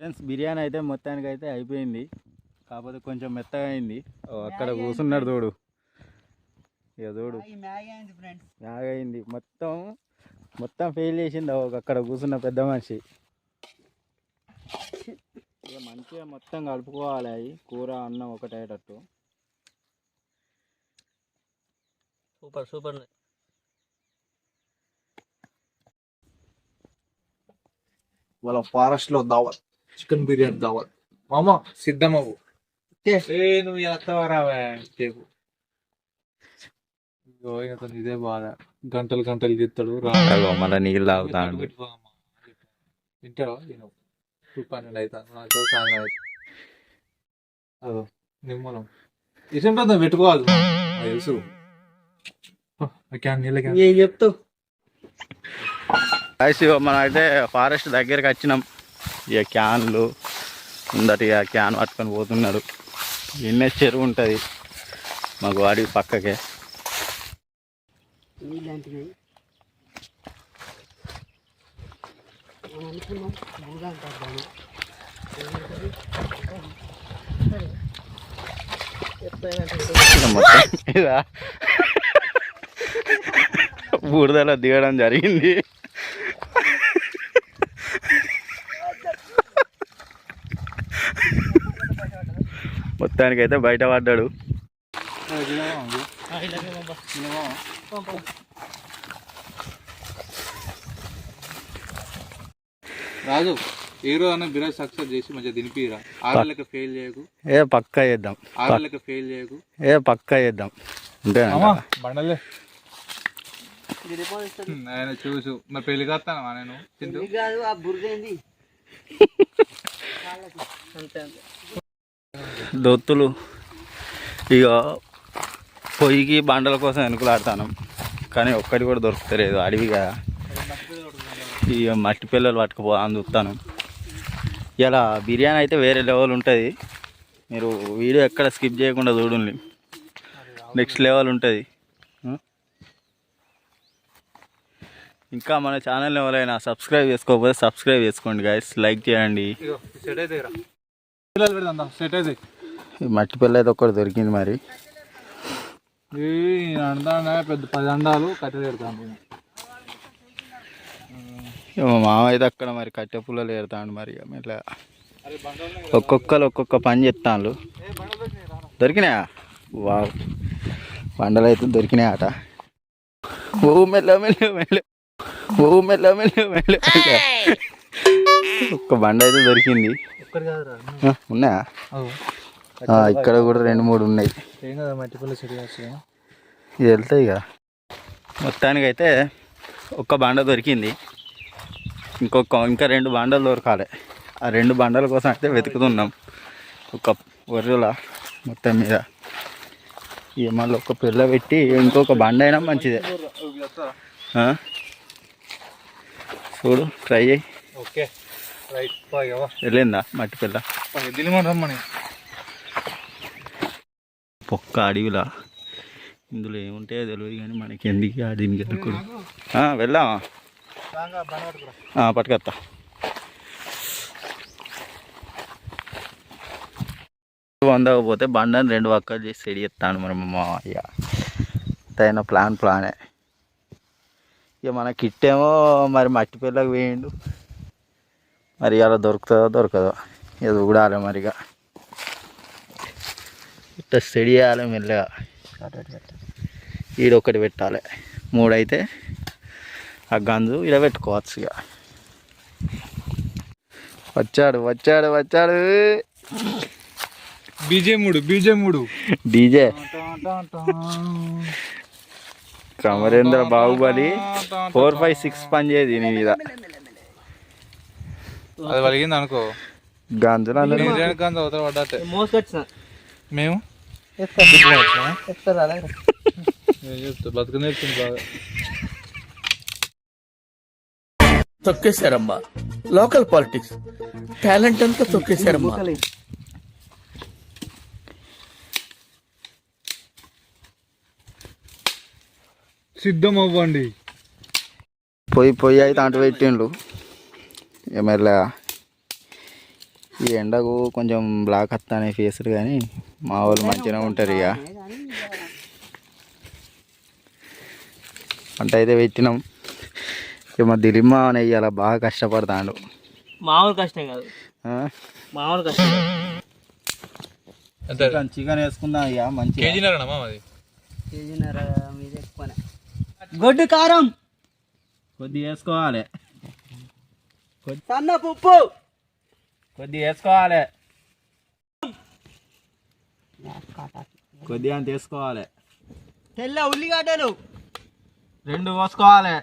Friends biryani అయితే మొత్తానికి అయితే అయిపోయింది. కాకపోతే కొంచెం మెత్తగా అయింది. అక్కడ కూర్చున్నాడు తోడు ఇక తోడు అయింది మొత్తం మొత్తం ఫెయిల్ చేసింది ఒక అక్కడ కూర్చున్న పెద్ద మనిషి. ఇక మంచిగా మొత్తం కలుపుకోవాలి. అవి కూర అన్నం ఒకటేటట్టు సూపర్ సూపర్ వాళ్ళ ఫారెస్ట్లో దావత్ చికెన్ బిర్యానీ దావత్ మామ సిద్ధమవు ఏ నువ్వు ఎత్తవరావా చెప్పు. ఇదే బాధ. గంటలు గంటలు తిత్తాడు రా మళ్ళీ నీళ్ళు తాగుతాడు తింటావా? నేను టూ పన్నెండు అవుతాను నాకు సాయంత్రం అవుతుంది అదో నిమ్మలం. ఇసంటే పెట్టుకోవాలి? తెలుసు. ఏం చెప్తావు? మనం అయితే ఫారెస్ట్ దగ్గరికి వచ్చినాం. ఇక క్యాన్లు ముందట ఇక క్యాన్ పట్టుకొని పోతున్నాడు. ఎన్నే చెరువు ఉంటుంది మాకు వాడి పక్కకే. బూడిదలో దిగడం జరిగింది. మొత్తానికైతే బయట పడ్డాడు. రాజు ఏ రోజు అన్న బిరాజ్ సక్సెస్ చేసి మంచిగా దినిపిరా ఆరులకి ఫెయిల్ చేయకు. ఏ పక్కా చేద్దాం. ఆరులకి ఫెయిల్ చేయకు. ఏ పక్కా చేద్దాం. అంతే బండలే. ఆయన చూసు. మరి పెళ్ళి కాస్తానా నేను? తింటూ కాదు ఆ అంతే. దొత్తులు. ఇక పొయ్యికి బండల కోసం వెనుకలాడతాను కానీ ఒక్కటి కూడా దొరుకుతలేదు అడవిగా ఇక మట్టి పిల్లలు పట్టుకుపో అందుతాను ఇలా బిర్యానీ అయితే వేరే లెవెల్ ఉంటుంది. మీరు వీడియో ఎక్కడ స్కిప్ చేయకుండా చూడండి. నెక్స్ట్ లెవెల్ ఉంటుంది. ఇంకా మన ఛానల్ ఎవరైనా సబ్స్క్రైబ్ చేసుకోకపోతే సబ్స్క్రైబ్ చేసుకోండి గైస్ లైక్ చేయండి. పిల్లలు పెడదాం సెట్ అయితే. ఈ మట్టి పిల్ల అయితే ఒక్కటి దొరికింది మరి. ఈ అండా పెద్ద పది అండాలు కట్టెలు పెడతాను. మా మామ అయితే అక్కడ మరి కట్టె పుల్లలు ఏరుతాడు మరి ఇట్లా ఒక్కొక్కరు ఒక్కొక్క పని చెప్తాను దొరికినాయా? వా బండలు అయితే దొరికినాయి అట ఓ మెల్ల మెల్ల మెల్ల. ఓ మెల్ల మెల్ల మెల్ల. ఒక్క బండ అయితే దొరికింది. ఉన్నాయా? ఇక్కడ కూడా రెండు మూడు ఉన్నాయి. ఇది వెళ్తాయి ఇక. మొత్తానికైతే ఒక్క బండ దొరికింది. ఇంకొక ఇంకా రెండు బండలు దొరకాలి. ఆ రెండు బండల కోసం అయితే వెతుకుతున్నాం. ఒక వరుల మొత్తం మీద. ఇక మళ్ళీ ఒక పిల్ల పెట్టి ఇంకొక బండ అయినా మంచిదే? చూడు ట్రై చేయి. ఓకే. వెళ్ళిందా? మట్టి పిల్ల. రమ్మని. పొక్క అడవిలా. ఇందులో ఏముంటాయో తెలియదు కానీ మనకి ఎందుకు దీనికి ఎదుర్కొడు వెళ్దామా? ఆ, పట్టుకొత్తా వందకపోతే బండని రెండు వక్కలు చేసి సెడి ఎత్తాను మరి మా మామయ్య తగిన ప్లాన్ ప్లానే. ఇక మన కిట్ ఏమో మరి మట్టి పిల్లకి వేయండు. మరి అలా దొరుకుతుందో దొరకదో. ఇది చూడాలి మరి ఇక ఇట్లా స్టడీ చేయాలి మెల్లగా. ఈడొకటి పెట్టాలి. మూడైతే ఆ గంజు ఈడ పెట్టుకోవచ్చు ఇక. వచ్చాడు వచ్చాడు వచ్చాడు. బీజే మూడు బీజే మూడు. డీజే. కమరేంద్ర బాహుబలి ఫోర్ ఫైవ్ సిక్స్ పని చేయదు నీ మీద. అది వలిగింది అనుకో గంజులు అందరూ కాంత అవతల పడ్డట్టే మోసుకొచ్చిన. మేము? చెప్తారా అలాగే నేను చెప్తా బతుకు నేర్చుంది బాగా. తొక్కేశారమ్మా. Local politics. టాలెంట్ అంతా తొక్కేశారమ్మా. సిద్ధం అవ్వండి. పొయ్యి పొయ్యి అయితే అంటు పెట్టిండు ఇక మెల్లగా ఈ ఎండకు కొంచెం బ్లాక్ వస్తానే ఫేసులు కానీ మా వాళ్ళు మంచిగా ఉంటారు ఇక. వంట అయితే పెట్టినాం. ఇక మా దిలిమ్మ అని ఇవాళ బాగా కష్టపడతాడు. మామూలు కష్టం కాదు. ఆ? మామూలు కష్టం. చికెన్ వేసుకుందాం ఇక మంచిగా. గొడ్డు కారం. కొద్దిగా వేసుకోవాలి. సన్న ఉప్పు కొద్దిగా వేసుకోవాలి. కొద్దిగా అంత వేసుకోవాలి. తెల్ల ఉల్లిగడ్డలు. రెండు పోసుకోవాలి.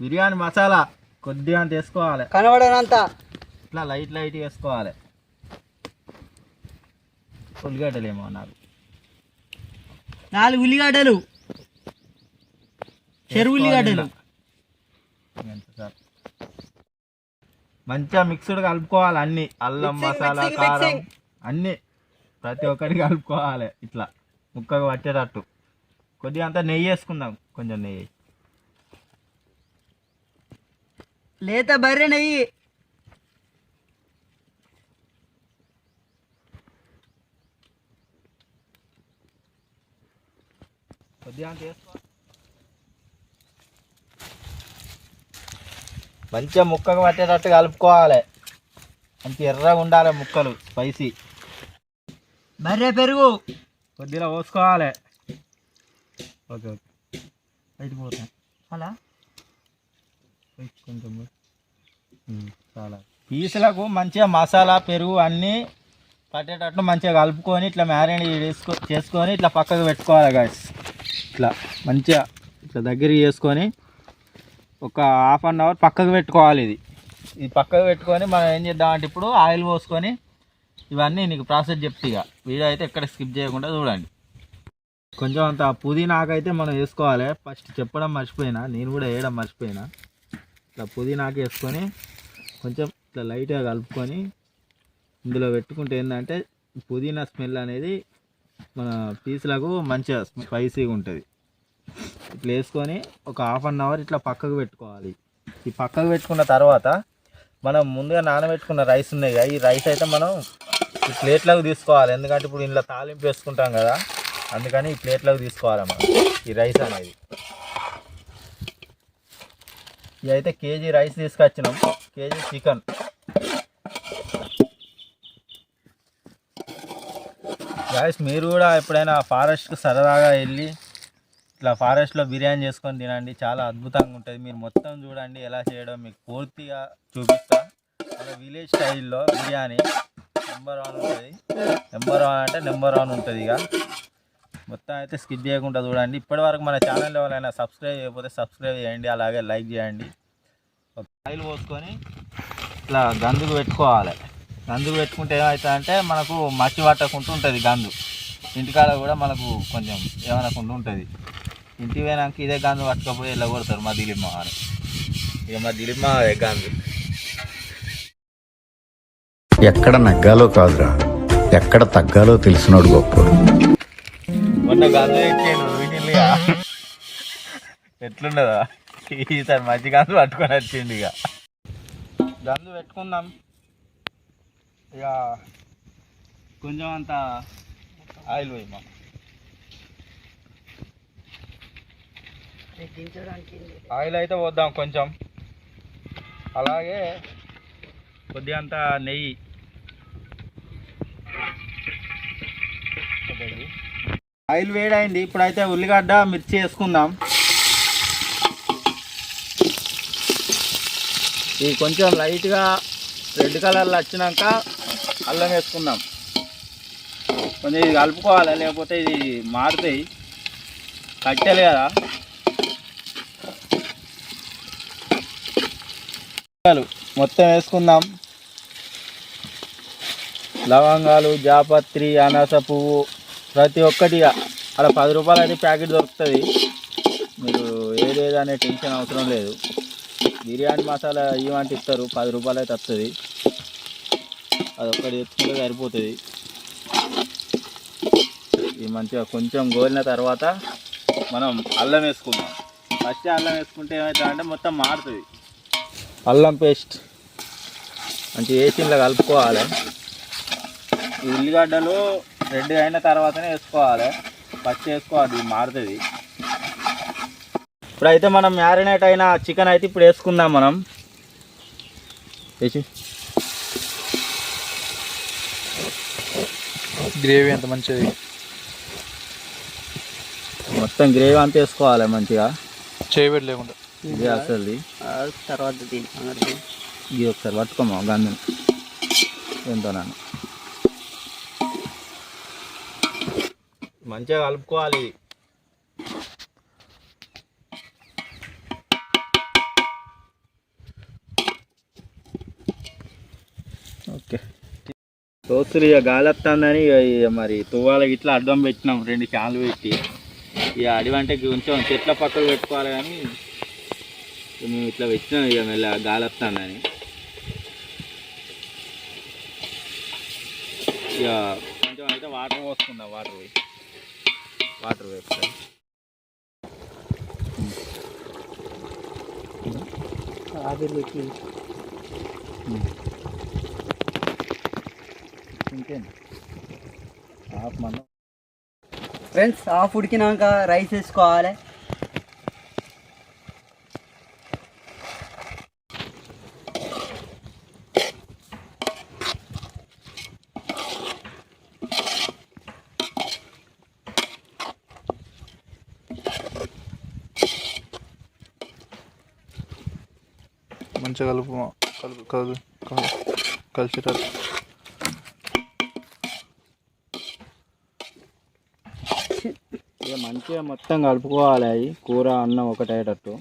బిర్యానీ మసాలా కొద్దిగా వేసుకోవాలి. కనబడనంత. ఇట్లా లైట్ లైట్ వేసుకోవాలి. ఉల్లిగడ్డలేమో నాకు. నాలుగు ఉల్లిగడ్డలు. చెరువు ఉల్లిగడ్డలు. మంచిగా మిక్స్డ్ కలుపుకోవాలి అన్ని. అల్లం మసాలా కారం. అన్ని ప్రతి ఒక్కటి కలుపుకోవాలి ఇట్లా. ముక్కగా పట్టేటట్టు. కొద్దిగా అంతా నెయ్యి వేసుకుందాం. కొంచెం నెయ్యి. లేత బర్రె నెయ్యి కొద్దిగా అంత వేసుకో మంచిగా ముక్కగా పట్టేటట్టు కలుపుకోవాలి. మంచి ఎర్రగా ఉండాలి ముక్కలు స్పైసీ. బర్రె పెరుగు. కొద్దిగా పోసుకోవాలి. Okay okay. బయటకు పోతాం. అలా? కొంచెం చాలా. పీసులకు మంచిగా మసాలా పెరుగు అన్నీ పట్టేటట్టు మంచిగా కలుపుకొని ఇట్లా మ్యారినేట్ చేసుకో చేసుకొని ఇట్లా పక్కకు పెట్టుకోవాలి గాయస్ ఇట్లా మంచిగా ఇట్లా దగ్గరికి చేసుకొని ఒక హాఫ్ అన్ అవర్ పక్కకు పెట్టుకోవాలి ఇది. ఇది పక్కకు పెట్టుకొని మనం ఏం చేద్దామంటే ఇప్పుడు ఆయిల్ పోసుకొని ఇవన్నీ నీకు ప్రాసెస్ చెప్తే ఇక. వీడియో అయితే ఎక్కడ స్కిప్ చేయకుండా చూడండి. కొంచెం అంత పుదీనాకైతే మనం వేసుకోవాలి. ఫస్ట్ చెప్పడం మర్చిపోయినా నేను కూడా వేయడం మర్చిపోయినా. ఇట్లా పుదీనాకు వేసుకొని కొంచెం ఇట్లా లైట్గా కలుపుకొని ఇందులో పెట్టుకుంటే ఏంటంటే పుదీనా స్మెల్ అనేది మన పీసులకు మంచిగా స్పైసీగా ఉంటుంది. ఇట్లా వేసుకొని ఒక హాఫ్ అన్ అవర్ ఇట్లా పక్కకు పెట్టుకోవాలి. ఈ పక్కకు పెట్టుకున్న తర్వాత మనం ముందుగా నానబెట్టుకున్న రైస్ ఉన్నాయి కదా ఈ రైస్ అయితే మనం ఈ ప్లేట్లకు తీసుకోవాలి. ఎందుకంటే ఇప్పుడు ఇంట్లో తాలింపు వేసుకుంటాం కదా అందుకని ఈ ప్లేట్లకు తీసుకోవాలి మనం ఈ రైస్ అనేది. ఇది అయితే కేజీ రైస్ తీసుకొచ్చినాం. KG chicken. గాయస్ మీరు కూడా ఎప్పుడైనా ఫారెస్ట్కి సరదాగా వెళ్ళి ఇట్లా ఫారెస్ట్లో బిర్యానీ చేసుకొని తినండి. చాలా అద్భుతంగా ఉంటుంది. మీరు మొత్తం చూడండి ఎలా చేయడం. మీకు పూర్తిగా చూపిస్తా. అలా విలేజ్ స్టైల్లో బిర్యానీ నెంబర్ వన్ ఉంటుంది. నెంబర్ వన్ అంటే నెంబర్ వన్ ఉంటుంది ఇక. మొత్తం అయితే స్కిప్ చేయకుండా చూడండి. ఇప్పటివరకు మన ఛానల్ ఎవరైనా సబ్స్క్రైబ్ చేయకపోతే సబ్స్క్రైబ్ చేయండి. అలాగే లైక్ చేయండి. ఒక ఆయిల్ పోసుకొని ఇట్లా గందుకు పెట్టుకోవాలి. గందుకు పెట్టుకుంటే ఏమవుతుందంటే మనకు మట్టి పట్టకుండా ఉంటుంది గందు. ఇంటికాడ కూడా మనకు కొంచెం ఏమనకుండా ఉంటుంది. ఇంటికి పోయినాక ఇదే గందు పట్టుకపోయి ఇలా కొడతారు మా దిలీప్ అని ఇక మా దిలీప్ గందు ఎక్కడ నగ్గాలో కాదురా. ఎక్కడ తగ్గాలో తెలిసినోడు గొప్పోడు. మొన్న గందు ఎక్కాను వీటిల్లిగా. ఎట్లున్నదా. ఈసారి మంచి గందు పట్టుకొని వచ్చిండు ఇక. గందు పెట్టుకుందాం. ఇక కొంచెం అంత ఆయిల్ పోయి ఆయిల్ అయితే పోద్దాం కొంచెం. అలాగే కొద్దిగంత నెయ్యి. ఆయిల్ వేడైంది ఇప్పుడైతే ఉల్లిగడ్డ మిర్చి వేసుకుందాం. ఇది కొంచెం లైట్గా రెడ్ కలర్లో వచ్చినాక అల్లం వేసుకుందాం. కొంచెం ఇది కలుపుకోవాలి? లేకపోతే ఇది మారుతాయి. కట్టెలు కదా. మొత్తం వేసుకుందాం. లవంగాలు జాపత్రి అనాస పువ్వు ప్రతి ఒక్కటి అలా పది రూపాయలు అయితే ప్యాకెట్ దొరుకుతుంది. మీరు ఏదేది అనే టెన్షన్ అవసరం లేదు. బిర్యానీ మసాలా ఇవంటి ఇస్తారు పది రూపాయలు అయితే వస్తుంది. అది ఒక్కటి తెచ్చుకుంటే సరిపోతుంది. ఇది మంచిగా కొంచెం గోలిన తర్వాత మనం అల్లం వేసుకుందాం. ఫస్ట్ అల్లం వేసుకుంటే ఏమవుతుంది అంటే మొత్తం మారుతుంది. అల్లం పేస్ట్. మంచిగా వేసి ఇలా కలుపుకోవాలి. ఈ ఉల్లిగడ్డలు రెడ్ అయిన తర్వాతనే వేసుకోవాలి. ఫస్ట్ వేసుకోవాలి మారుతుంది. ఇప్పుడైతే మనం మ్యారినేట్ అయిన చికెన్ అయితే ఇప్పుడు వేసుకుందాం మనం. వేసి. గ్రేవీ ఎంత మంచిది. మొత్తం గ్రేవీ అంతా వేసుకోవాలి మంచిగా. చేయబెట్టి లేకుండా. ఇది అసలు తర్వాత. ఇది ఒకసారి పట్టుకోమా గంధం. ఎంతో నాన్న. మంచిగా కలుపుకోవాలి. ఓకే. దోస్తులు ఇక గాలి వస్తుందని ఇక ఇక మరి తువ్వాల ఇట్లా అడ్డం పెట్టినాం రెండు క్యాన్లు పెట్టి. ఇక అడివంటే కొంచెం చెట్ల పక్కకు పెట్టుకోవాలి కానీ మేము ఇట్లా పెట్టినాం ఇక మెల్ల గాలి వస్తుందని ఇక కొంచెం అయితే వాటర్ పోసుకుందాం వాటర్ పోయి వాటర్ వేస్తాం ఆవిరి పెట్టి హాఫ్ మనం ఫ్రెండ్స్ హాఫ్ ఉడికినాక రైస్ వేసుకోవాలి మంచిగా కలుపు కలుపు కలు కలిసేటట్టు మంచిగా మొత్తం కలుపుకోవాలి అవి. కూర అన్నం ఒకటేటట్టు.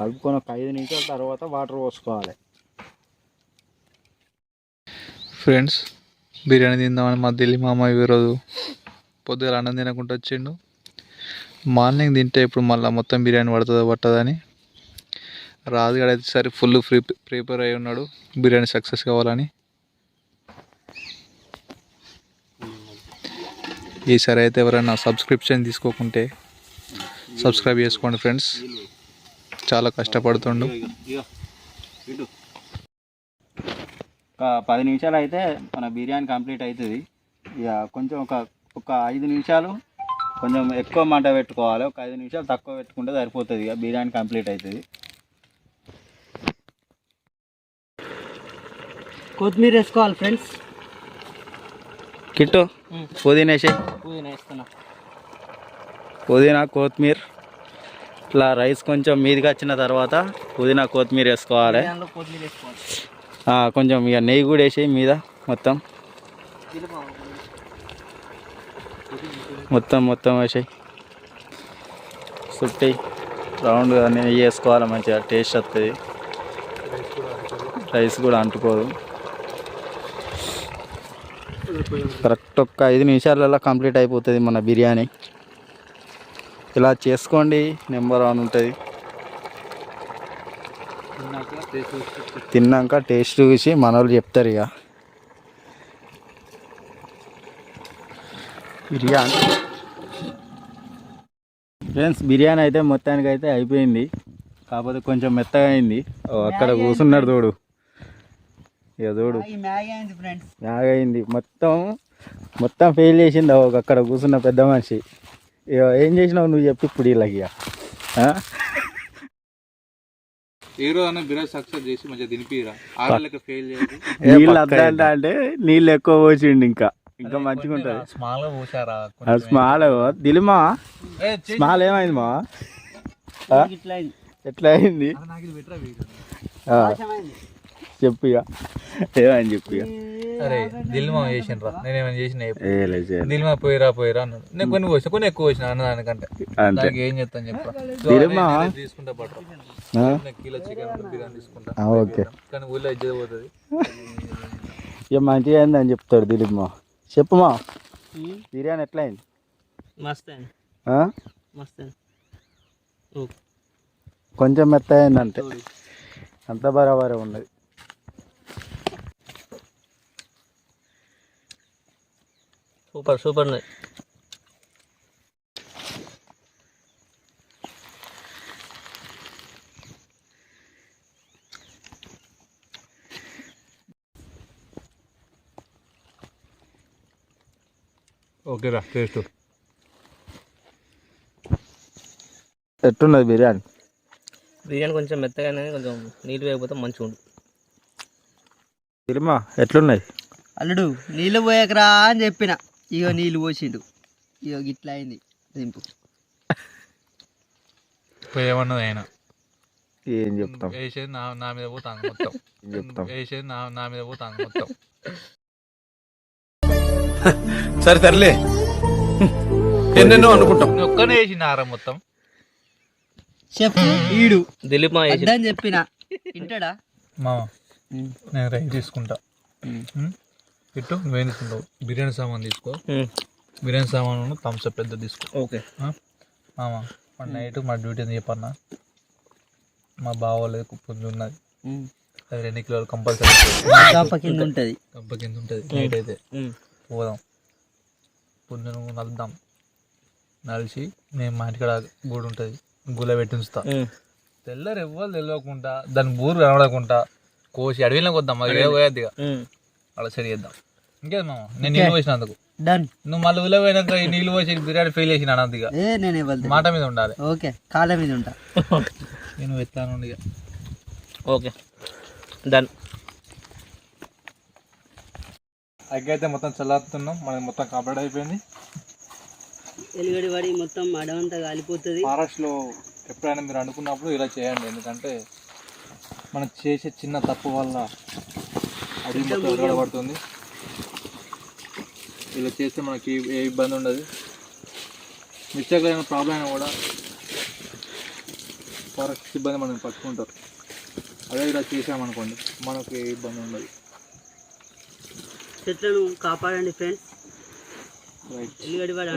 కలుపుకొని ఒక ఐదు నిమిషాల తర్వాత వాటర్ పోసుకోవాలి. ఫ్రెండ్స్ బిర్యానీ తిందామని మా ఢిల్లీ మామ ఈరోజు పొద్దుగా అన్నం తినకుండా వచ్చిండు. మార్నింగ్ తింటే ఇప్పుడు మళ్ళీ మొత్తం బిర్యానీ పడుతుందో పట్టదని. రాజుగాడు అయితే సరే ఫుల్ ప్రీ ప్రిపేర్ అయి ఉన్నాడు. బిర్యానీ సక్సెస్ కావాలని. ఈసారి అయితే ఎవరైనా సబ్స్క్రిప్షన్ తీసుకోకుంటే సబ్స్క్రైబ్ చేసుకోండి ఫ్రెండ్స్. చాలా కష్టపడుతుండు. ఒక పది నిమిషాలు అయితే మన బిర్యానీ కంప్లీట్ అవుతుంది. ఇక కొంచెం ఒక ఒక ఐదు నిమిషాలు కొంచెం ఎక్కువ మంట పెట్టుకోవాలి. ఒక ఐదు నిమిషాలు తక్కువ పెట్టుకుంటే సరిపోతుంది. ఇక బిర్యానీ కంప్లీట్ అవుతుంది. కొత్తిమీర వేసుకోవాలి ఫ్రెండ్స్. కిట్టు పుదీనా వేసి పుదీనా వేస్తున్నా. పుదీనా కొత్తిమీర ఇట్లా రైస్ కొంచెం మీదికి వచ్చిన తర్వాత పుదీనా కొత్తిమీర వేసుకోవాలి. కొంచెం ఇక నెయ్యి కూడా వేసి మీద మొత్తం. మొత్తం మొత్తం వేసాయి. చుట్టి రౌండ్ నెయ్యి వేసుకోవాలి మంచిగా టేస్ట్ వస్తుంది రైస్ కూడా అంటుకోదు. కరెక్ట్ ఒక్క ఐదు నిమిషాలలో కంప్లీట్ అయిపోతుంది మన బిర్యానీ. ఇలా చేసుకోండి నెంబర్ వన్ ఉంటుంది. తిన్నాక టేస్ట్ చూసి మన వాళ్ళు చెప్తారు ఇక. బిర్యానీ. ఫ్రెండ్స్ బిర్యానీ అయితే మొత్తానికి అయితే అయిపోయింది. కాకపోతే కొంచెం మెత్తగా అయింది. అక్కడ కూర్చున్నాడు తోడు ఈ మ్యాగీ అయింది మొత్తం మొత్తం ఫెయిల్ చేసింది ఒక అక్కడ కూర్చున్న పెద్ద మనిషి. ఇక ఏం చేసినావు నువ్వు చెప్పి ఇప్పుడు వీళ్ళకి ఇక ఆ? ఏ రోజు బిర్యానీ సక్సెస్ చేసి మంచిగా తినిపిరా. ఆడలకి ఫెయిల్ చేయాలి నీళ్ళు అద్దంట అంటే నీళ్ళు ఎక్కువ పోసిండు ఇంకా. ఇంకా మంచిగా ఉంటుంది. స్మాల్ పోసారా? దిలిమా స్మాల్ ఏమైంది మా? ఎట్లా అయింది. చెప్పు ఇక. ఏమైంది చెప్పు ఇక. అరే దిల్మా చేసిండ్రా. నేనేమైనా చేసిన. దిల్మా పోయిరా పోయిరా అన్నాడు. నేను కొన్ని పోసిన కొన్ని ఎక్కువ పోసిన అన్న దానికంటే. దానికి ఏం చెప్తాను? నేను తీసుకుంటా? నేను కిలో చికెన్ బిర్యానీ తీసుకుంటా. ఓకే. కానీ ఊళ్ళో ఇజ్జత పోతుంది. ఇక మంచిగా అయింది అని చెప్తాడు దిలీప్ మా చెప్పు మా. బిర్యానీ ఎట్లా అయింది. మస్త్ అయింది? మస్త్ కొంచెం మెత్త అయింది అంతే అంత బరాబరే ఉన్నది. సూపర్ సూపర్ ఉన్నాయి. ఓకేరా టేస్ట్ ఎట్టున్నది బిర్యానీ? బిర్యానీ కొంచెం మెత్తగానే కొంచెం నీళ్ళు వేయకపోతే మంచిగా ఉండు. తిరుమా ఎట్లున్నాయి అల్లుడు నీళ్ళు పోయాకరా అని చెప్పిన. ఇగో నీళ్ళు పోసిండు. ఇగో గిట్లా అయింది దింపు. ఏమన్నది ఆయన? ఏం చెప్తాం? వేసేది నా నా మీద పోతాను మొత్తం. ఏం చెప్తాం? వేసేది నా నా మీద పోతాను మొత్తం. సరే తరలే ఎన్నెన్నో అనుకుంటాం. ఒక్కనే వేసిన ఆరం మొత్తం. చెప్ ఈడు. దిలీప్ మా అని చెప్పిన. తింటాడా? మామ నేను రైస్ తీసుకుంటా. ఇట్టు నువ్వేం తీసుకుంటావు బిర్యానీ సామాన్ తీసుకో. బిర్యానీ సామాన్ థమ్స్అప్ పెద్ద తీసుకో. ఓకే? మామ మన నైట్ మా డ్యూటీ అని చెప్పన్నా. మా బావ వాళ్ళది పుంజు ఉన్నది. అది రెండు కిలోలు కంపల్సరీ కింద ఉంటది. కంప కింద ఉంటుంది నైట్ అయితే. పోదాం. పుంజును నలుద్దాం. నలిచి మేము మా ఇంటికాడ గూడు ఉంటుంది. గుల పెట్టి ఉంచుతా. తెల్లరు ఎవ్వరు తెలియకుండా దాని బూరు కనబడకుండా కోసి అడవిలోకి వద్దాం. అది ఏ పోయేది. అలా సరి చేద్దాం. ఇంకేది మామ? నేను నీళ్ళు పోసినందుకు డన్ నువ్వు మళ్ళీ ఉల పోయినాక ఈ నీళ్ళు పోసి బిర్యానీ ఫెయిల్ చేసిన అనంతగా. ఏ నేను ఇవ్వాలి మాట మీద ఉండాలి. ఓకే కాళ్ళ మీద ఉంటా. నేను ఎత్తాను ఇక ఓకే. డన్ అగ్గైతే మొత్తం చల్లారుతున్నాం. మనకి మొత్తం కంప్లీట్ అయిపోయింది. ఎలుగడి వాడి మొత్తం అడవంతా కాలిపోతుంది. ఫారెస్ట్లో ఎప్పుడైనా మీరు అనుకున్నప్పుడు ఇలా చేయండి. ఎందుకంటే మనం చేసే చిన్న తప్పు వల్ల అడవి మొత్తం ఎగరబడుతుంది ఇలా చేస్తే మనకి ఏ ఇబ్బంది ఉండదు. మిస్టేక్ అయిన ప్రాబ్లం అయినా కూడా ఫారెస్ట్ సిబ్బంది మనం పట్టుకుంటారు. అదే ఇలా చేసామనుకోండి మనకు ఏ ఇబ్బంది ఉండదు. చెట్లను కాపాడండి ఫ్రెండ్స్ రైట్ ఎలుగడి వాడు